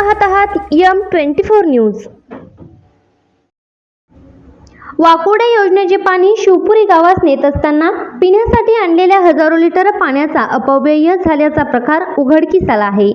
पाहत आहात M twenty four news. Wakode योजनेचे पाणी शिवपुरी गावास नेत असताना पिण्यासाठी आणलेल्या हजारो लिटर पाण्याचा अपव्यय झाल्याचा प्रकार उघडकीस आला आहे.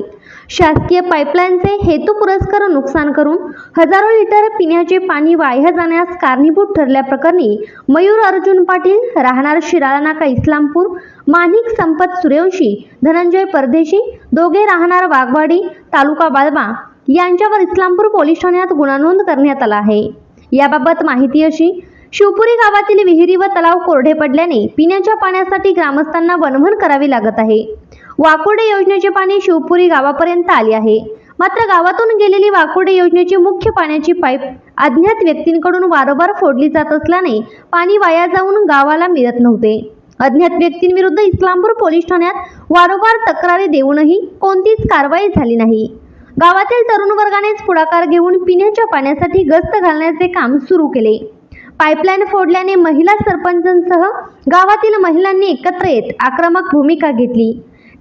शासकीय पाईपलाईनचे हेतू पुरस्कार नुकसान करून हजारो लिटर पिण्याचे पाणी वाया जाण्यास कारणीभूत ठरल्याप्रकरणी मयूर अर्जुन पाटील राहणार शिराळा नाका इस्लामपूर माणिक संपत सूर्यवंशी धनंजय परदेशी दोघे राहणार वाघवाडी तालुका बाळबा यांच्यावर इस्लामपूर पोलीस ठाण्यात गुन्हा नोंद करण्यात आला आहे. याबाबत माहिती अशी शिवपुरी गावातील विहिरी व तलाव कोरडे पडल्याने पिण्याच्या पाण्यासाठी ग्रामस्थांना वणवण करावी लागत आहे. वाकोडे योजनेचे पाणी शिवपुरी गावापर्यंत आले आहे. मात्र गावातून गेलेली वाकोडे योजनेची मुख्य पाण्याची पाईप अज्ञात व्यक्तींकडून वारंवार फोडली जात असल्याने पाणी वाया जाऊन गावाला मिळत नव्हते. अज्ञात व्यक्तींविरुद्ध इस्लामपूर पोलीस ठाण्यात वारंवार तक्रारी देऊनही कोणतीच कारवाई झाली नाही. गावातील तरुण वर्गानेच पुढाकार घेऊन पिण्याच्या पाण्यासाठी गस्त घालण्याचे काम सुरू केले. पाईपलाईन फोडल्याने महिला सरपंचांसह गावातील महिलांनी एकत्र येत आक्रमक भूमिका घेतली.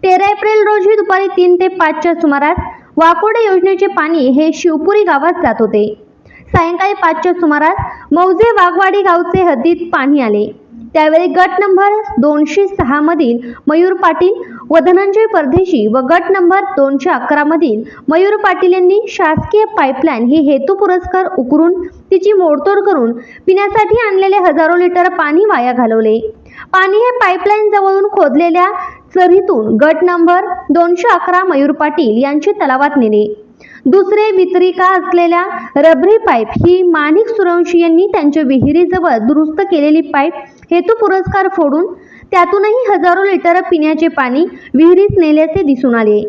तेरा एप्रिल रोजी दुपारी तीन ते पाचच्या सुमारास वाकोडे योजनेचे पाणी हे शिवपुरी गावात जात होते. सायंकाळी पाचच्या सुमारास मौजे वाघवाडी गावचे हद्दीत पाणी आले. त्यावेळी गट नंबर दोनशे सहा मधील मयूर पाटील व धनंजय परदेशी व गट नंबर दोनशे अकरा मधील मयूर पाटील यांनी शासकीय पाईपलाईन ही हेतू पुरस्कार उकरून तिची मोडतोड करून पिण्यासाठी आणलेले हजारो लिटर पाणी वाया घालवले. पाणी हे पाईपलाईन जवळून खोदलेल्या चरीतून गट नंबर दोनशे अकरा मयूर पाटील यांची तलावात नेले. दुसरे वितरिका असलेल्या रबरी पाईप ही माणिक सुरवंशी यांनी त्यांच्या विहिरीजवळ दुरुस्त केलेली पाईप हेतू पुरस्कार फोडून त्यातूनही हजारो लिटर पिण्याचे पाणी विहिरीत नेल्याचे दिसून आले.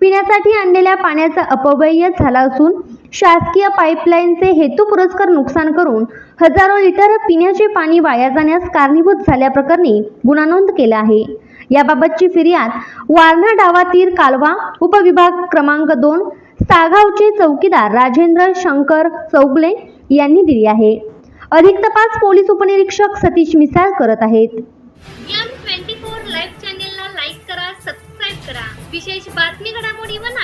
पिण्यासाठी आणलेल्या पाण्याचा अपव्यय झाला असून शासकीय पाईपलाईनचे हेतू पुरस्कार नुकसान करून हजारो लिटर पिण्याचे पाणी वाया जाण्यास कारणीभूत झाल्याप्रकरणी गुन्हा नोंद केला आहे. याबाबतची फिर्याद वारणा डावातीर कालवा उपविभाग क्रमांक दोन सागावचे चौकीदार राजेंद्र शंकर चौगले यांनी दिली आहे. अधिक तपास पोलीस उपनिरीक्षक सतीश मिसाळ करत आहेत. ट्वेंटी फोर लाईक करा सबस्क्राईब करा. विशेष बातमी घडामोडी व